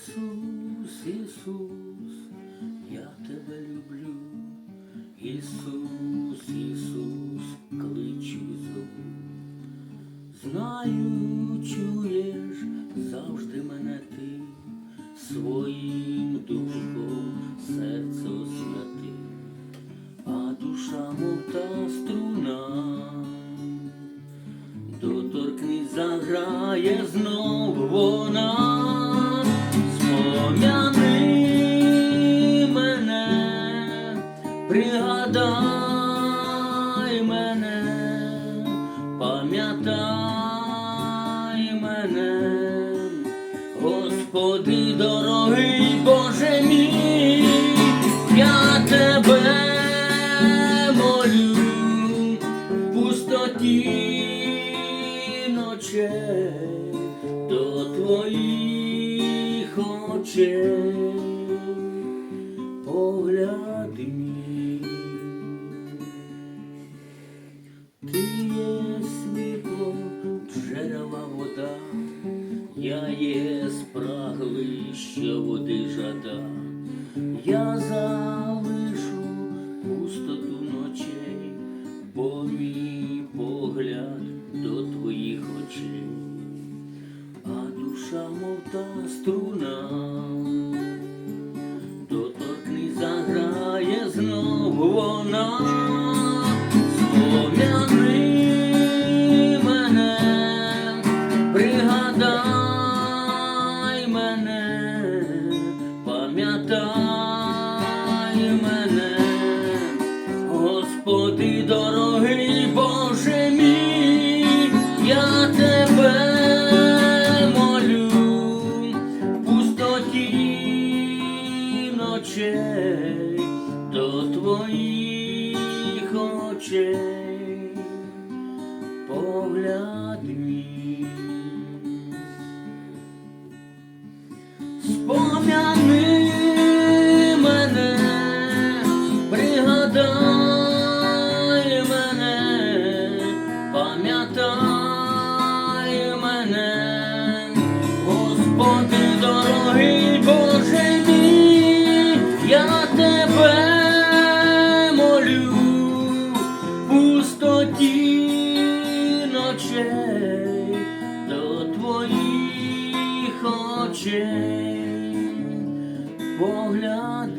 Ісус, Ісус, я тебе люблю. Ісус, Ісус, кличу й зову. Знаю, чуєш завжди мене ти своїм духом серце освяти, а душа, мов та струна, доторкнись заграє знов вона, пригадай мене, пам'ятай мене, Господи дорогий Боже мій, я тебе молю, в пустоті ночей до твоїх очей погляд мій. Я є спраглий, води жада, я залишу пустоту ночей, бо мій погляд до твоїх очей, а душа, мов та струна, доторкни заграє знов вона. Пам'ятай мене, Господи дорогий Боже мій, я тебе молю, пустоті ночей до твоїх очей погляд мій. Дорогий Боже мій, я тебе молю, в пустоті ночей до твоїх очей погляд